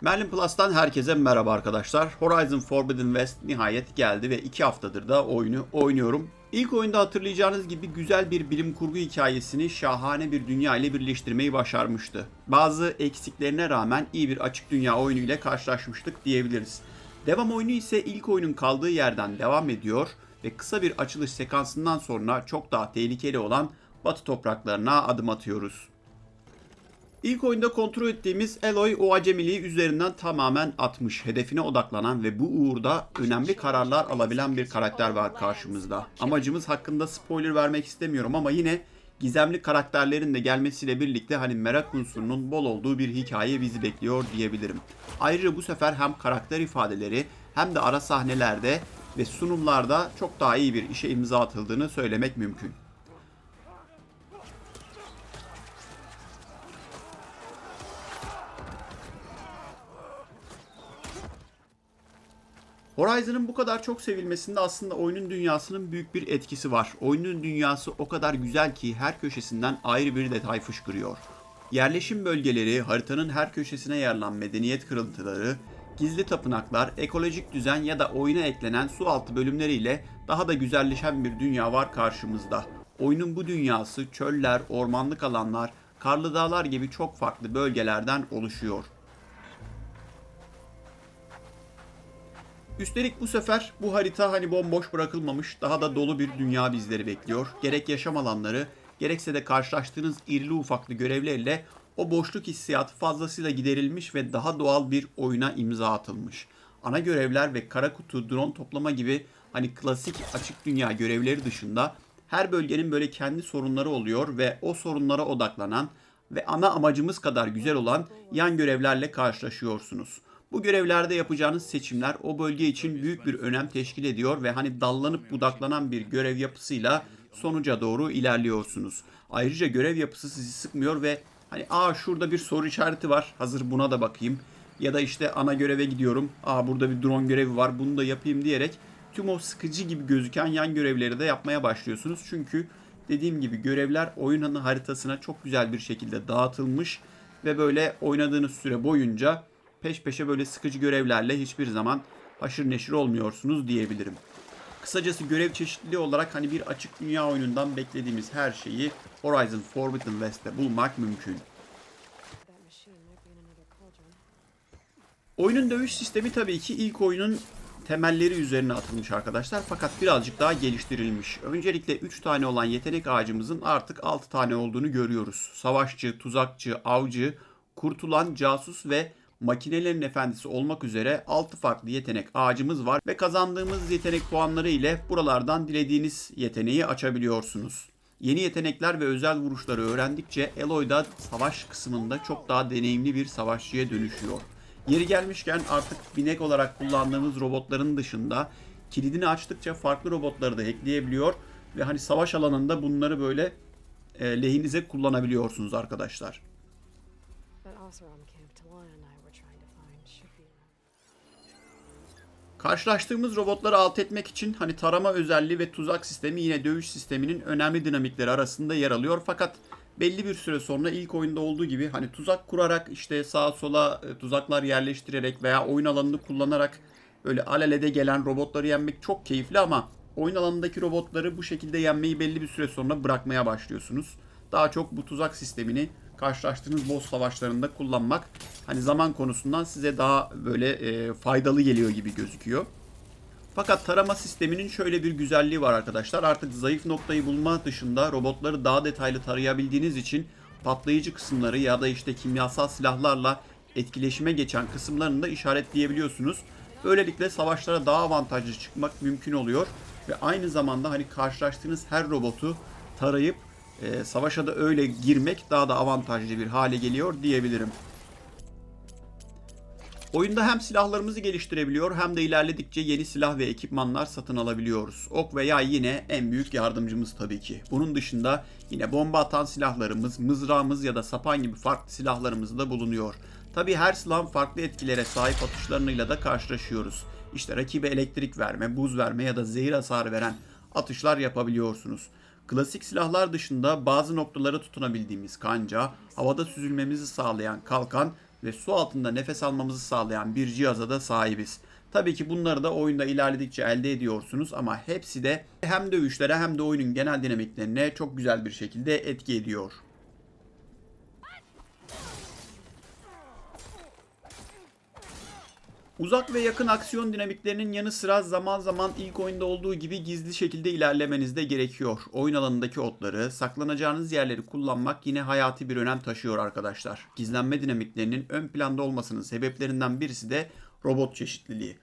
Merlin Plus'tan herkese merhaba arkadaşlar. Horizon Forbidden West nihayet geldi ve 2 haftadır da oyunu oynuyorum. İlk oyunda hatırlayacağınız gibi güzel bir bilim kurgu hikayesini şahane bir dünya ile birleştirmeyi başarmıştı. Bazı eksiklerine rağmen iyi bir açık dünya oyunu ile karşılaşmıştık diyebiliriz. Devam oyunu ise ilk oyunun kaldığı yerden devam ediyor ve kısa bir açılış sekansından sonra çok daha tehlikeli olan Batı topraklarına adım atıyoruz. İlk oyunda kontrol ettiğimiz Eloy o acemiliği üzerinden tamamen atmış, hedefine odaklanan ve bu uğurda önemli kararlar alabilen bir karakter var karşımızda. Amacımız hakkında spoiler vermek istemiyorum ama yine gizemli karakterlerin de gelmesiyle birlikte hani merak unsurunun bol olduğu bir hikaye bizi bekliyor diyebilirim. Ayrıca bu sefer hem karakter ifadeleri hem de ara sahnelerde ve sunumlarda çok daha iyi bir işe imza atıldığını söylemek mümkün. Horizon'ın bu kadar çok sevilmesinde aslında oyunun dünyasının büyük bir etkisi var. Oyunun dünyası o kadar güzel ki her köşesinden ayrı bir detay fışkırıyor. Yerleşim bölgeleri, haritanın her köşesine yer alan medeniyet kırıntıları, gizli tapınaklar, ekolojik düzen ya da oyuna eklenen su altı bölümleriyle daha da güzelleşen bir dünya var karşımızda. Oyunun bu dünyası çöller, ormanlık alanlar, karlı dağlar gibi çok farklı bölgelerden oluşuyor. Üstelik bu sefer bu harita hani bomboş bırakılmamış, daha da dolu bir dünya bizleri bekliyor. Gerek yaşam alanları, gerekse de karşılaştığınız irili ufaklı görevlerle o boşluk hissiyatı fazlasıyla giderilmiş ve daha doğal bir oyuna imza atılmış. Ana görevler ve kara kutu, drone toplama gibi hani klasik açık dünya görevleri dışında her bölgenin böyle kendi sorunları oluyor ve o sorunlara odaklanan ve ana amacımız kadar güzel olan yan görevlerle karşılaşıyorsunuz. Bu görevlerde yapacağınız seçimler o bölge için büyük bir önem teşkil ediyor ve hani dallanıp budaklanan bir görev yapısıyla sonuca doğru ilerliyorsunuz. Ayrıca görev yapısı sizi sıkmıyor ve hani aa şurada bir soru işareti var hazır buna da bakayım ya da işte ana göreve gidiyorum aa burada bir drone görevi var bunu da yapayım diyerek tüm o sıkıcı gibi gözüken yan görevleri de yapmaya başlıyorsunuz. Çünkü dediğim gibi görevler oyun haritasına çok güzel bir şekilde dağıtılmış ve böyle oynadığınız süre boyunca peş peşe böyle sıkıcı görevlerle hiçbir zaman haşır neşir olmuyorsunuz diyebilirim. Kısacası görev çeşitliliği olarak hani bir açık dünya oyunundan beklediğimiz her şeyi Horizon Forbidden West'te bulmak mümkün. Oyunun dövüş sistemi tabii ki ilk oyunun temelleri üzerine atılmış arkadaşlar fakat birazcık daha geliştirilmiş. Öncelikle 3 tane olan yetenek ağacımızın artık 6 tane olduğunu görüyoruz. Savaşçı, tuzakçı, avcı, kurtulan, casus ve makinelerin efendisi olmak üzere 6 farklı yetenek ağacımız var ve kazandığımız yetenek puanları ile buralardan dilediğiniz yeteneği açabiliyorsunuz. Yeni yetenekler ve özel vuruşları öğrendikçe Eloy da savaş kısmında çok daha deneyimli bir savaşçıya dönüşüyor. Yeri gelmişken artık binek olarak kullandığımız robotların dışında kilidini açtıkça farklı robotları da ekleyebiliyor ve hani savaş alanında bunları böyle e, lehinize kullanabiliyorsunuz arkadaşlar. Karşılaştığımız robotları alt etmek için hani tarama özelliği ve tuzak sistemi yine dövüş sisteminin önemli dinamikleri arasında yer alıyor. Fakat belli bir süre sonra ilk oyunda olduğu gibi hani tuzak kurarak işte sağa sola e, tuzaklar yerleştirerek veya oyun alanını kullanarak böyle alelede gelen robotları yenmek çok keyifli ama oyun alanındaki robotları bu şekilde yenmeyi belli bir süre sonra bırakmaya başlıyorsunuz. Daha çok bu tuzak sistemini karşılaştığınız boss savaşlarında kullanmak hani zaman konusundan size daha böyle e, faydalı geliyor gibi gözüküyor. Fakat tarama sisteminin şöyle bir güzelliği var arkadaşlar. Artık zayıf noktayı bulma dışında robotları daha detaylı tarayabildiğiniz için patlayıcı kısımları ya da işte kimyasal silahlarla etkileşime geçen kısımlarını da işaretleyebiliyorsunuz. Böylelikle savaşlara daha avantajlı çıkmak mümkün oluyor ve aynı zamanda hani karşılaştığınız her robotu tarayıp e, savaşa da öyle girmek daha da avantajlı bir hale geliyor diyebilirim. Oyunda hem silahlarımızı geliştirebiliyor hem de ilerledikçe yeni silah ve ekipmanlar satın alabiliyoruz. Ok ve yay yine en büyük yardımcımız tabii ki. Bunun dışında yine bomba atan silahlarımız, mızrağımız ya da sapan gibi farklı silahlarımız da bulunuyor. Tabii her silahın farklı etkilere sahip atışlarıyla da karşılaşıyoruz. İşte rakibe elektrik verme, buz verme ya da zehir hasarı veren atışlar yapabiliyorsunuz. Klasik silahlar dışında bazı noktalara tutunabildiğimiz kanca, havada süzülmemizi sağlayan kalkan ve su altında nefes almamızı sağlayan bir cihaza da sahibiz. Tabii ki bunları da oyunda ilerledikçe elde ediyorsunuz ama hepsi de hem dövüşlere hem de oyunun genel dinamiklerine çok güzel bir şekilde etki ediyor. Uzak ve yakın aksiyon dinamiklerinin yanı sıra zaman zaman ilk oyunda olduğu gibi gizli şekilde ilerlemeniz de gerekiyor. Oyun alanındaki otları, saklanacağınız yerleri kullanmak yine hayati bir önem taşıyor arkadaşlar. Gizlenme dinamiklerinin ön planda olmasının sebeplerinden birisi de robot çeşitliliği.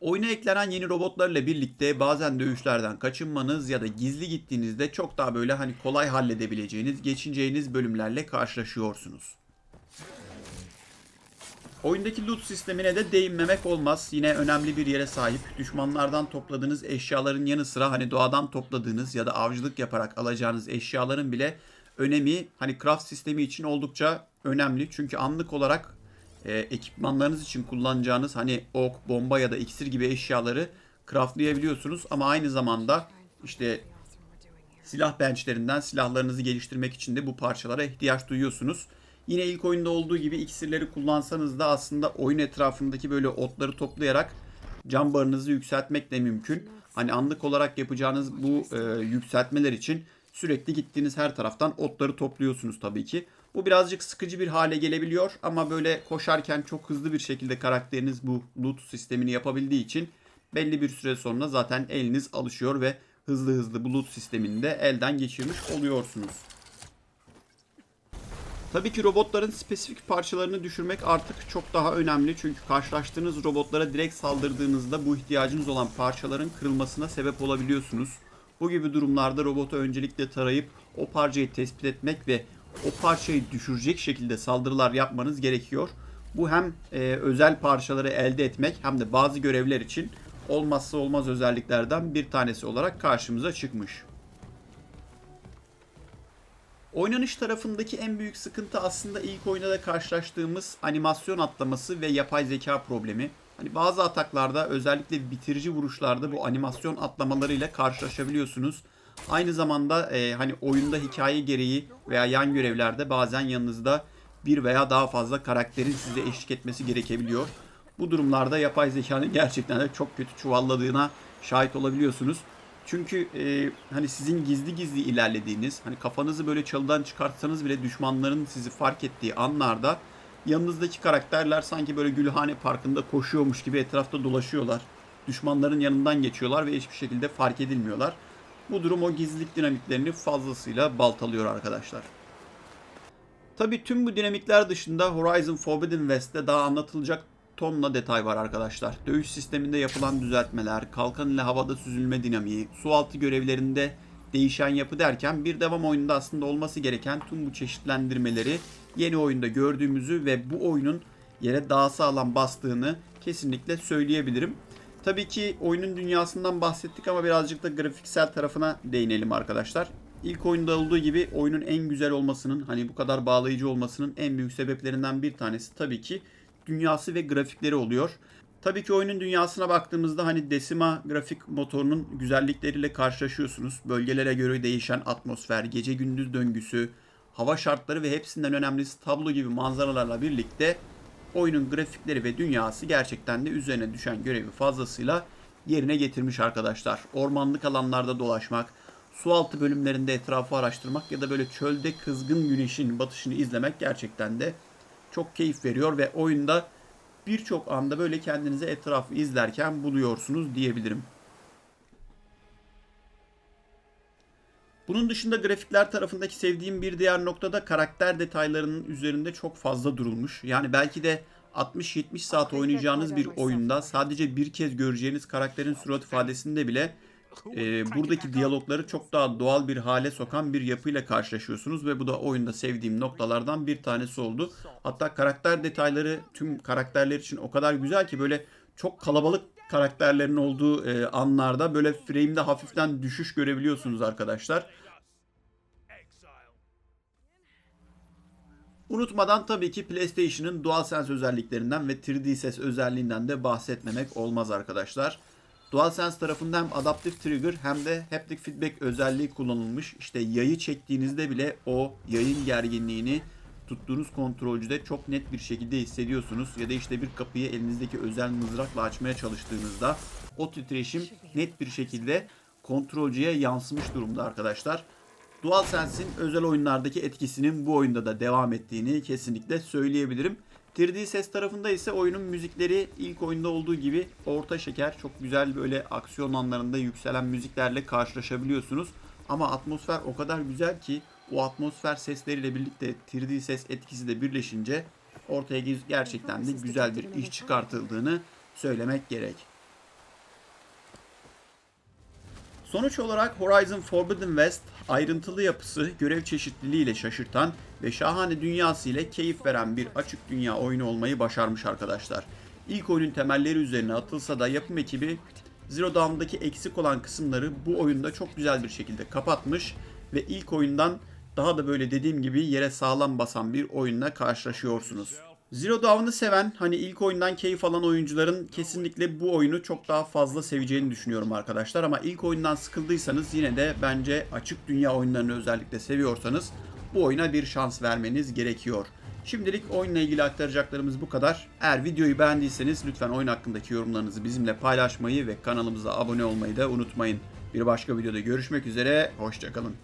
Oyuna eklenen yeni robotlarla birlikte bazen dövüşlerden kaçınmanız ya da gizli gittiğinizde çok daha böyle hani kolay halledebileceğiniz, geçineceğiniz bölümlerle karşılaşıyorsunuz. Oyundaki loot sistemine de değinmemek olmaz. Yine önemli bir yere sahip. Düşmanlardan topladığınız eşyaların yanı sıra hani doğadan topladığınız ya da avcılık yaparak alacağınız eşyaların bile önemi hani craft sistemi için oldukça önemli. Çünkü anlık olarak e, ekipmanlarınız için kullanacağınız hani ok, bomba ya da iksir gibi eşyaları craftlayabiliyorsunuz ama aynı zamanda işte silah bençlerinden silahlarınızı geliştirmek için de bu parçalara ihtiyaç duyuyorsunuz. Yine ilk oyunda olduğu gibi iksirleri kullansanız da aslında oyun etrafındaki böyle otları toplayarak can barınızı yükseltmek de mümkün. Hani anlık olarak yapacağınız bu e, yükseltmeler için sürekli gittiğiniz her taraftan otları topluyorsunuz tabii ki. Bu birazcık sıkıcı bir hale gelebiliyor ama böyle koşarken çok hızlı bir şekilde karakteriniz bu loot sistemini yapabildiği için belli bir süre sonra zaten eliniz alışıyor ve hızlı hızlı bu loot sistemini de elden geçirmiş oluyorsunuz. Tabii ki robotların spesifik parçalarını düşürmek artık çok daha önemli. Çünkü karşılaştığınız robotlara direkt saldırdığınızda bu ihtiyacınız olan parçaların kırılmasına sebep olabiliyorsunuz. Bu gibi durumlarda robotu öncelikle tarayıp o parçayı tespit etmek ve o parçayı düşürecek şekilde saldırılar yapmanız gerekiyor. Bu hem e, özel parçaları elde etmek hem de bazı görevler için olmazsa olmaz özelliklerden bir tanesi olarak karşımıza çıkmış. Oynanış tarafındaki en büyük sıkıntı aslında ilk oyunda da karşılaştığımız animasyon atlaması ve yapay zeka problemi. Hani bazı ataklarda özellikle bitirici vuruşlarda bu animasyon atlamalarıyla karşılaşabiliyorsunuz. Aynı zamanda e, hani oyunda hikaye gereği veya yan görevlerde bazen yanınızda bir veya daha fazla karakterin size eşlik etmesi gerekebiliyor. Bu durumlarda yapay zekanın gerçekten de çok kötü çuvalladığına şahit olabiliyorsunuz. Çünkü e, hani sizin gizli gizli ilerlediğiniz, hani kafanızı böyle çalıdan çıkartsanız bile düşmanların sizi fark ettiği anlarda yanınızdaki karakterler sanki böyle Gülhane Parkı'nda koşuyormuş gibi etrafta dolaşıyorlar. Düşmanların yanından geçiyorlar ve hiçbir şekilde fark edilmiyorlar. Bu durum o gizlilik dinamiklerini fazlasıyla baltalıyor arkadaşlar. Tabii tüm bu dinamikler dışında Horizon Forbidden West'te daha anlatılacak tonla detay var arkadaşlar. Dövüş sisteminde yapılan düzeltmeler, kalkan ile havada süzülme dinamiği, su altı görevlerinde değişen yapı derken bir devam oyununda aslında olması gereken tüm bu çeşitlendirmeleri yeni oyunda gördüğümüzü ve bu oyunun yere daha sağlam bastığını kesinlikle söyleyebilirim. Tabii ki oyunun dünyasından bahsettik ama birazcık da grafiksel tarafına değinelim arkadaşlar. İlk oyunda olduğu gibi oyunun en güzel olmasının hani bu kadar bağlayıcı olmasının en büyük sebeplerinden bir tanesi tabii ki dünyası ve grafikleri oluyor. Tabii ki oyunun dünyasına baktığımızda hani Decima grafik motorunun güzellikleriyle karşılaşıyorsunuz. Bölgelere göre değişen atmosfer, gece gündüz döngüsü, hava şartları ve hepsinden önemlisi tablo gibi manzaralarla birlikte oyunun grafikleri ve dünyası gerçekten de üzerine düşen görevi fazlasıyla yerine getirmiş arkadaşlar. Ormanlık alanlarda dolaşmak, su altı bölümlerinde etrafı araştırmak ya da böyle çölde kızgın güneşin batışını izlemek gerçekten de çok keyif veriyor ve oyunda birçok anda böyle kendinizi etrafı izlerken buluyorsunuz diyebilirim. Bunun dışında grafikler tarafındaki sevdiğim bir diğer noktada karakter detaylarının üzerinde çok fazla durulmuş. Yani belki de 60-70 saat oynayacağınız bir oyunda sadece bir kez göreceğiniz karakterin surat ifadesinde bile e, buradaki diyalogları çok daha doğal bir hale sokan bir yapıyla karşılaşıyorsunuz ve bu da oyunda sevdiğim noktalardan bir tanesi oldu. Hatta karakter detayları tüm karakterler için o kadar güzel ki böyle çok kalabalık karakterlerin olduğu e, anlarda böyle frame'de hafiften düşüş görebiliyorsunuz arkadaşlar. Unutmadan tabii ki PlayStation'ın DualSense özelliklerinden ve 3D ses özelliğinden de bahsetmemek olmaz arkadaşlar. DualSense tarafında hem Adaptive Trigger hem de Haptic Feedback özelliği kullanılmış. İşte yayı çektiğinizde bile o yayın gerginliğini tuttuğunuz kontrolcüde çok net bir şekilde hissediyorsunuz. Ya da işte bir kapıyı elinizdeki özel mızrakla açmaya çalıştığınızda o titreşim net bir şekilde kontrolcüye yansımış durumda arkadaşlar. DualSense'in özel oyunlardaki etkisinin bu oyunda da devam ettiğini kesinlikle söyleyebilirim. 3D ses tarafında ise oyunun müzikleri ilk oyunda olduğu gibi orta şeker, çok güzel böyle aksiyon anlarında yükselen müziklerle karşılaşabiliyorsunuz. Ama atmosfer o kadar güzel ki o atmosfer sesleriyle birlikte 3D ses etkisi de birleşince ortaya gerçekten de güzel bir iş çıkartıldığını söylemek gerek. Sonuç olarak Horizon Forbidden West ayrıntılı yapısı, görev çeşitliliğiyle şaşırtan ve şahane dünyası ile keyif veren bir açık dünya oyunu olmayı başarmış arkadaşlar. İlk oyunun temelleri üzerine atılsa da yapım ekibi Zero Dawn'daki eksik olan kısımları bu oyunda çok güzel bir şekilde kapatmış ve ilk oyundan daha da böyle dediğim gibi yere sağlam basan bir oyunla karşılaşıyorsunuz. Zero Dawn'ı seven, hani ilk oyundan keyif alan oyuncuların kesinlikle bu oyunu çok daha fazla seveceğini düşünüyorum arkadaşlar. Ama ilk oyundan sıkıldıysanız yine de bence açık dünya oyunlarını özellikle seviyorsanız bu oyuna bir şans vermeniz gerekiyor. Şimdilik oyunla ilgili aktaracaklarımız bu kadar. Eğer videoyu beğendiyseniz lütfen oyun hakkındaki yorumlarınızı bizimle paylaşmayı ve kanalımıza abone olmayı da unutmayın. Bir başka videoda görüşmek üzere, hoşçakalın.